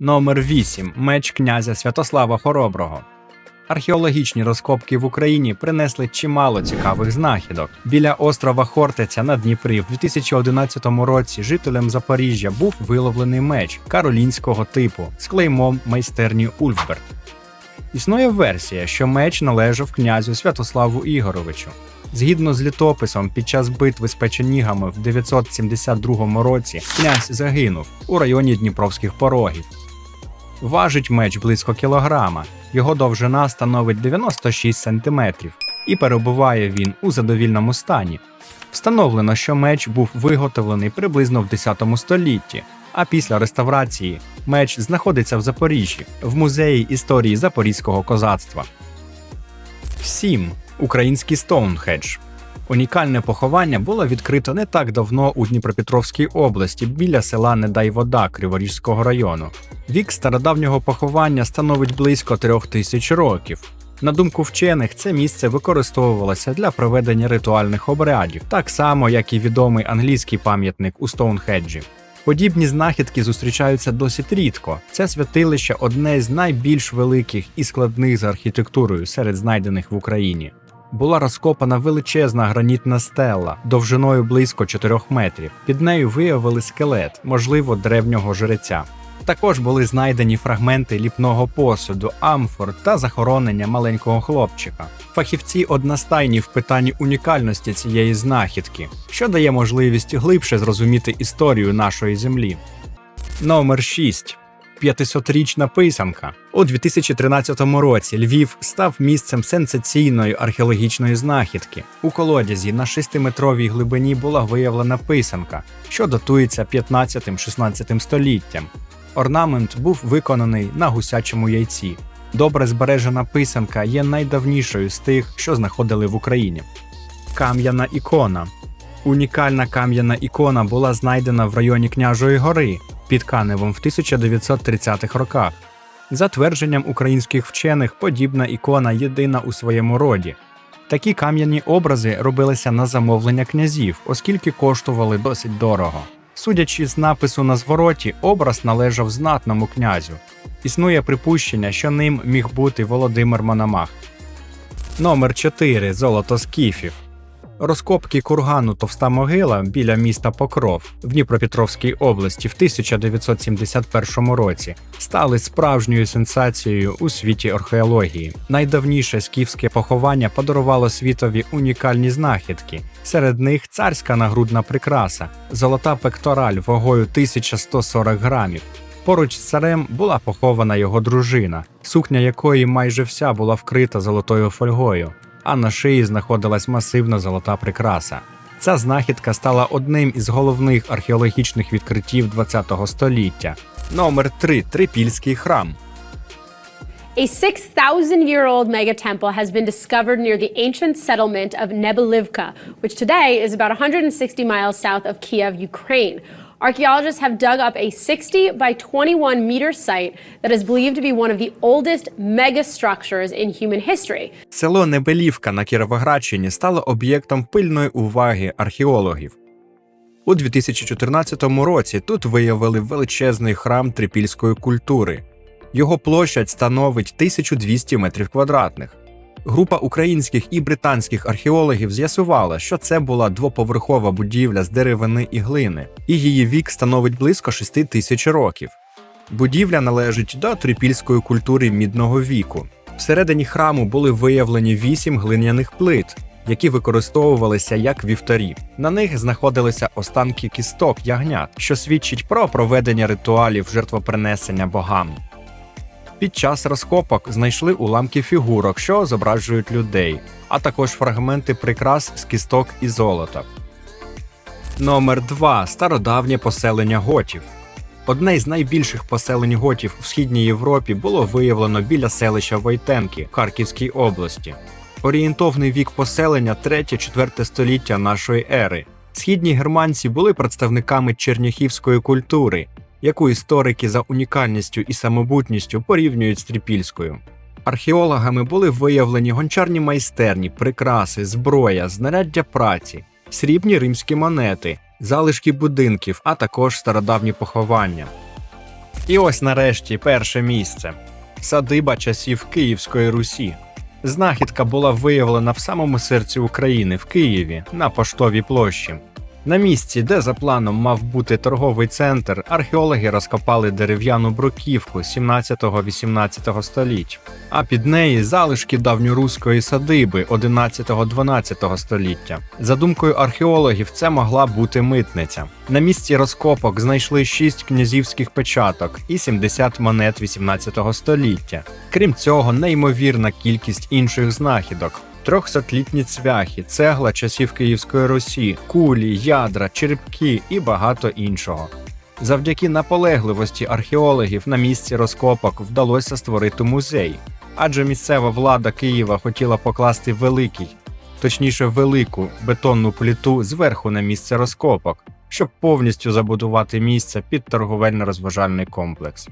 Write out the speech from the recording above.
Номер 8. Меч князя Святослава Хороброго. Археологічні розкопки в Україні принесли чимало цікавих знахідок. Біля острова Хортиця на Дніпрі в 2011 році жителям Запоріжжя був виловлений меч каролінського типу з клеймом майстерні Ульфберт. Існує версія, що меч належав князю Святославу Ігоровичу. Згідно з літописом, під час битви з печенігами в 972 році князь загинув у районі Дніпровських порогів. Важить меч близько кілограма, його довжина становить 96 см, і перебуває він у задовільному стані. Встановлено, що меч був виготовлений приблизно в 10 столітті, а після реставрації меч знаходиться в Запоріжжі, в музеї історії запорізького козацтва. 7. Український Стоунхедж. Унікальне поховання було відкрито не так давно у Дніпропетровській області біля села Недайвода Криворізького району. Вік стародавнього поховання становить близько трьох тисяч років. На думку вчених, це місце використовувалося для проведення ритуальних обрядів, так само як і відомий англійський пам'ятник у Стоунхеджі. Подібні знахідки зустрічаються досить рідко. Це святилище одне з найбільш великих і складних за архітектурою серед знайдених в Україні. Була розкопана величезна гранітна стела довжиною близько 4 метрів. Під нею виявили скелет, можливо, древнього жреця. Також були знайдені фрагменти ліпного посуду, амфор та захоронення маленького хлопчика. Фахівці одностайні в питанні унікальності цієї знахідки, що дає можливість глибше зрозуміти історію нашої землі. Номер 6. 500-річна писанка. У 2013 році Львів став місцем сенсаційної археологічної знахідки. У колодязі на 6-метровій глибині була виявлена писанка, що датується 15-16 століттям. Орнамент був виконаний на гусячому яйці. Добре збережена писанка є найдавнішою з тих, що знаходили в Україні. Кам'яна ікона. Унікальна кам'яна ікона була знайдена в районі Княжої гори під Каневом в 1930-х роках. За твердженням українських вчених, подібна ікона єдина у своєму роді. Такі кам'яні образи робилися на замовлення князів, оскільки коштували досить дорого. Судячи з напису на звороті, образ належав знатному князю. Існує припущення, що ним міг бути Володимир Мономах. Номер 4. Золото скіфів. Розкопки кургану Товста могила біля міста Покров в Дніпропетровській області в 1971 році стали справжньою сенсацією у світі археології. Найдавніше скіфське поховання подарувало світові унікальні знахідки. Серед них царська нагрудна прикраса, золота пектораль вагою 1140 грамів. Поруч з царем була похована його дружина, сукня якої майже вся була вкрита золотою фольгою а на шиї знаходилась масивна золота прикраса. Ця знахідка стала одним із головних археологічних відкриттів ХХ століття. Номер 3. Трипільський храм. A 6,000 year old mega temple has been discovered near the ancient settlement of Nebelivka, which today is about 160 miles south of Kiev, Ukraine. Archaeologists have dug up a 60 by 21 meter site that is believed to be one of the oldest megastructures in human history. Село Небелівка на Кіровоградщині стало об'єктом пильної уваги археологів. У 2014 році тут виявили величезний храм трипільської культури. Його площадь становить 1200 метрів квадратних. Група українських і британських археологів з'ясувала, що це була двоповерхова будівля з деревини і глини, і її вік становить близько 6 тисяч років. Будівля належить до трипільської культури мідного віку. Всередині храму були виявлені вісім глиняних плит, які використовувалися як вівтарі. На них знаходилися останки кісток ягнят, що свідчить про проведення ритуалів жертвопринесення богам. Під час розкопок знайшли уламки фігурок, що зображують людей, а також фрагменти прикрас з кісток і золота. Номер 2. Стародавнє поселення готів. Одне із найбільших поселень готів в східній Європі було виявлено біля селища Войтенки в Харківській області. Орієнтовний вік поселення 3-4 століття нашої ери. Східні германці були представниками черняхівської культури, яку історики за унікальністю і самобутністю порівнюють з трипільською. Археологами були виявлені гончарні майстерні, прикраси, зброя, знаряддя праці, срібні римські монети, залишки будинків, а також стародавні поховання. І ось нарешті перше місце садиба часів Київської Русі. Знахідка була виявлена в самому серці України в Києві на поштовій площі. На місці, де за планом мав бути торговий центр, археологи розкопали дерев'яну бруківку 17-18 століть, а під неї залишки давньоруської садиби 11-12 століття. За думкою археологів, це могла бути митниця. На місці розкопок знайшли 6 князівських печаток і 70 монет 18 століття. Крім цього, неймовірна кількість інших знахідок. Трьохсотлітні цвяхи, цегла часів Київської Русі, кулі, ядра, черепки і багато іншого. Завдяки наполегливості археологів на місці розкопок вдалося створити музей, адже місцева влада Києва хотіла покласти великий, точніше велику бетонну пліту зверху на місце розкопок, щоб повністю забудувати місце під торговельно-розважальний комплекс.